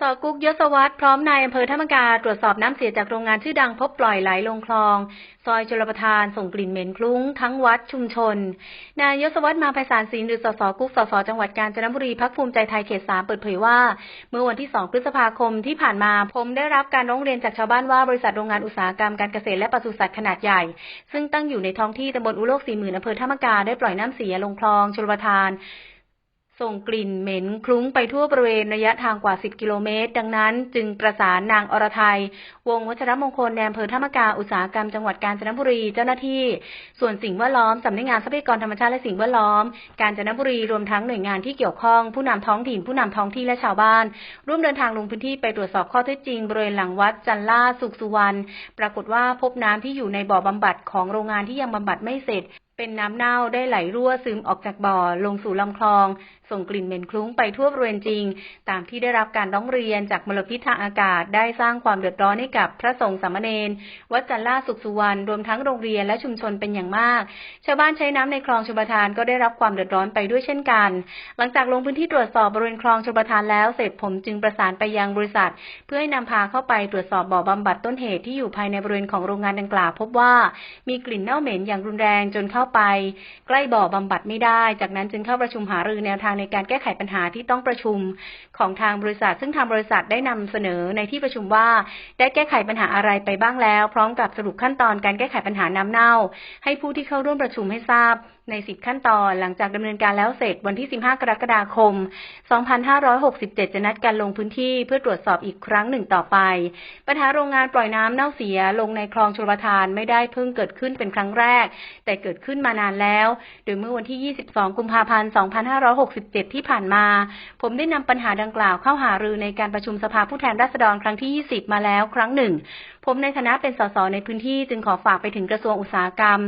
สกุ๊กยศวัตรพร้อมนายอำเภอธรรมกาตรวจสอบน้ำเสียจากโรงงานชื่อดังพบปล่อยไหลลงคลอง ซอยชลประทานส่งกลิ่นเหม็นคลุ้งทั้งวัดชุมชน นายยศวัตรมาไพศาลศิลหรือสสกุ๊กสสจังหวัดกาญจนบุรีพักภูมิใจไทยเขตสามเปิดเผยว่า เมื่อวันที่ 2 พฤษภาคมที่ผ่านมาผมได้รับการร้องเรียนจากชาวบ้านว่าบริษัทโรงงานอุตสาหกรรมการเกษตรและปศุสัตว์ขนาดใหญ่ ซึ่งตั้งอยู่ในท้องที่ตำบลอุโลกสี่หมื่นอำเภอธรรมกาได้ปล่อยน้ำเสียลงคลองชลประทาน ส่งกลิ่นเหม็นคลุ้งไปทั่วบริเวณระยะทางกว่า 10 กิโลเมตร ดังนั้นจึงประสานนางอรไทย วงวัชรมงคลแนอำเภอธรรมกาอุตสาหกรรมจังหวัดกาญจนบุรีเจ้าหน้าที่ ส่วนสิ่งแวดล้อมสำนักงานทรัพยากรธรรมชาติและสิ่งแวดล้อม กาญจนบุรีรวมทั้งหน่วยงานที่เกี่ยวข้อง ผู้นำท้องถิ่นผู้นำท้องที่และชาวบ้าน ร่วมเดินทางลงพื้นที่ไปตรวจสอบข้อเท็จจริงบริเวณหลังวัดจันล่าสุขสุวรรณปรากฏว่าพบน้ำที่อยู่ในบ่อบำบัดของโรงงานที่ยังบำบัดไม่เสร็จ เป็นน้ำเน่าได้ไหลรั่วซึมออกจากบ่อลงสู่ลำคลอง ส่งกลิ่นเหม็นคลุ้งไปทั่วบริเวณจริง ตามที่ได้รับการร้องเรียนจากมลพิษทางอากาศได้สร้างความเดือดร้อนให้กับพระสงฆ์สามเณรวัดจันล่าสุขสุวรรณรวมทั้งโรงเรียนและชุมชนเป็นอย่างมาก ชาวบ้านใช้น้ำในคลองชลประทานก็ได้รับความเดือดร้อนไปด้วยเช่นกัน หลังจากลงพื้นที่ตรวจสอบบริเวณคลองชลประทานแล้วเสร็จผมจึงประสานไปยังบริษัท เพื่อให้นำพาเข้าไปตรวจสอบบ่อบำบัดต้นเหตุที่อยู่ภายในบริเวณของโรงงานดังกล่าวพบว่ามีกลิ่นเน่าเหม็นอย่างรุนแรงจนเข้าไป ใกล้บ่อบำบัดไม่ได้ จากนั้นจึงเข้าประชุมหารือแนวทางในการแก้ไขปัญหาที่ต้องประชุมของทางบริษัท ซึ่งทางบริษัทได้นำเสนอในที่ประชุมว่า ได้แก้ไขปัญหาอะไรไปบ้างแล้ว พร้อมกับสรุปขั้นตอนการแก้ไขปัญหาน้ำเน่า ให้ผู้ที่เข้าร่วมประชุมให้ทราบใน 10 ขั้นตอน หลังจากดำเนินการแล้วเสร็จวันที่ 15 กรกฎาคม 2567 จะนัดการลงพื้นที่เพื่อตรวจสอบอีกครั้งหนึ่งต่อไป ปัญหาโรงงานปล่อยน้ำเน่าเสียลงในคลองชลประทานไม่ได้เพิ่งเกิดขึ้นเป็นครั้งแรก แต่เกิดขึ้นมานานแล้ว โดยเมื่อวันที่ 22 กุมภาพันธ์ 2567 ที่ผ่านมา ผมได้นำปัญหาดังกล่าวเข้าหารือในการประชุมสภาผู้แทนราษฎรครั้งที่ 20 มาแล้วครั้งหนึ่ง ผมในฐานะเป็นสสในพื้นที่จึงขอฝากไปถึงกระทรวงอุตสาหกรรม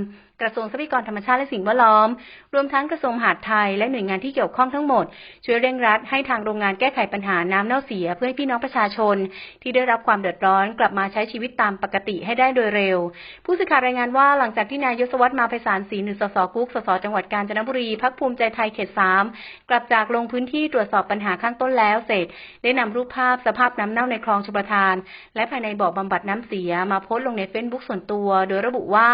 กระทรวงทรัพยากรธรรมชาติและสิ่งแวดล้อม รวมทั้งกระทรวงมหาดไทยและหน่วยงานที่เกี่ยวข้องทั้งหมด ช่วยเร่งรัดให้ทางโรงงานแก้ไขปัญหาน้ำเน่าเสียเพื่อให้พี่น้องประชาชน ที่ได้รับความเดือดร้อนกลับมาใช้ชีวิตตามปกติให้ได้โดยเร็ว ผู้สื่อข่าวรายงานว่าหลังจากที่นายยศวัตรมาไพศาลศรีหรือสสกุ๊กสสจังหวัดกาญจนบุรีพักภูมิใจไทยเขตสามกลับจากลงพื้นที่ตรวจสอบปัญหาข้างต้นแล้วเสร็จ ได้นำรูปภาพสภาพน้ำเน่าในคลองชลประทาน และภายในบ่อบำบัดน้ำเสียมาโพสต์ลงในเฟซบุ๊กส่วนตัว โดยระบุว่า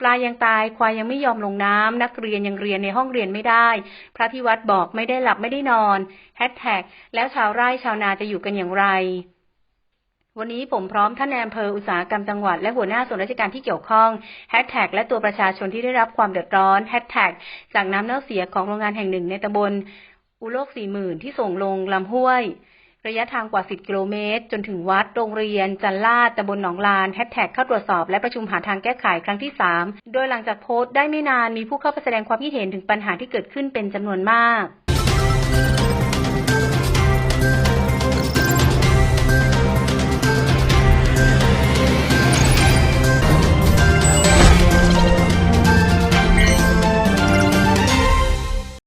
ปลายังตายควายยังไม่ยอมลงน้ำนักเรียนยังเรียนในห้องเรียนไม่ได้ พระที่วัดบอกไม่ได้หลับไม่ได้นอนแฮชแท็กแล้วชาวไร่ชาวนาจะอยู่กันอย่างไรวันนี้ผมพร้อมท่านนายอำเภออุตสาหกรรมจังหวัดและหัวหน้าส่วนราชการที่เกี่ยวข้องแฮชแท็กและตัวประชาชนที่ได้รับความเดือดร้อนแฮชแท็กจากน้ำเน่าเสียของโรงงานแห่งหนึ่งในตำบลอุโลกสี่หมื่นที่ส่งลงลำห้วย ระยะทางกว่า 10 กิโลเมตร จนถึงวัด โรงเรียน จันลาดตำบลหนองลานแฮชแท็กเข้าตรวจสอบและประชุมหาทางแก้ไขครั้งที่ 3 โดยหลังจากโพสต์ได้ไม่นานมีผู้เข้าไปแสดงความคิดเห็นถึงปัญหาที่เกิดขึ้นเป็นจำนวนมาก